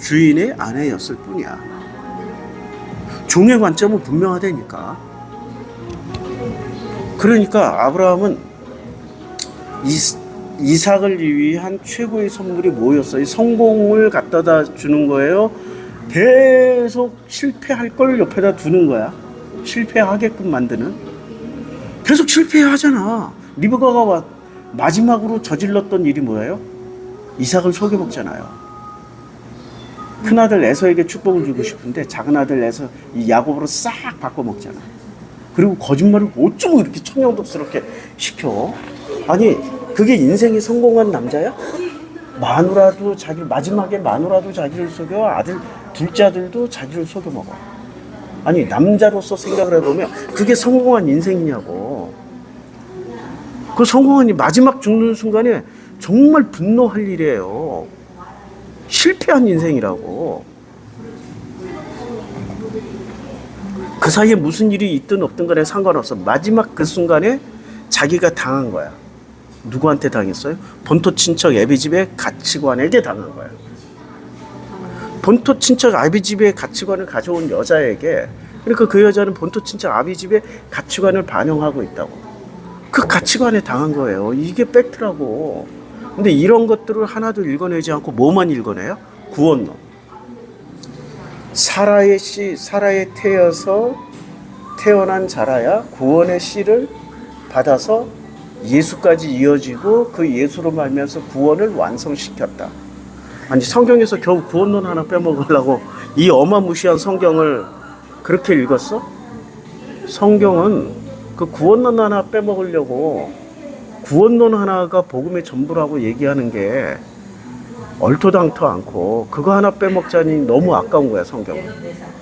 주인의 아내였을 뿐이야. 종의 관점은 분명하다니까. 그러니까 아브라함은 이, 이삭을 위한 최고의 선물이 뭐였어요? 성공을 갖다다 주는 거예요. 계속 실패할 걸 옆에다 두는 거야. 실패하게끔 만드는. 계속 실패하잖아. 리브가가 와- 마지막으로 저질렀던 일이 뭐예요? 이삭을 속여 먹잖아요. 큰 아들 에서에게 축복을 주고 싶은데 작은 아들 에서 이 야곱으로 싹 바꿔 먹잖아. 그리고 거짓말을 어쩌고 이렇게 청량독스럽게 시켜? 아니 그게 인생이 성공한 남자야? 마누라도 자기 마지막에 마누라도 자기를 속여 아들 둘째 아들도 자기를 속여 먹어. 아니 남자로서 생각을 해보면 그게 성공한 인생이냐고. 그 성공한 이 마지막 죽는 순간에 정말 분노할 일이에요. 실패한 인생이라고. 그 사이에 무슨 일이 있든 없든 간에 상관없어. 마지막 그 순간에 자기가 당한 거야. 누구한테 당했어요? 본토 친척 애비집의 가치관에게 당한 거야. 본토 친척 아비집의 가치관을 가져온 여자에게 그러니까 그 여자는 본토 친척 아비집의 가치관을 반영하고 있다고. 그 가치관에 당한 거예요. 이게 팩트라고. 근데 이런 것들을 하나도 읽어내지 않고 뭐만 읽어내요? 구원론. 사라의 씨, 사라의 태여서 태어난 자라야 구원의 씨를 받아서 예수까지 이어지고 그 예수로 말미암아서 구원을 완성시켰다. 아니 성경에서 겨우 구원론 하나 빼먹으려고 이 어마무시한 성경을 그렇게 읽었어? 성경은 그 구원론 하나 빼먹으려고 구원론 하나가 복음의 전부라고 얘기하는 게 얼토당토 않고 그거 하나 빼먹자니 너무 아까운 거야 성경은.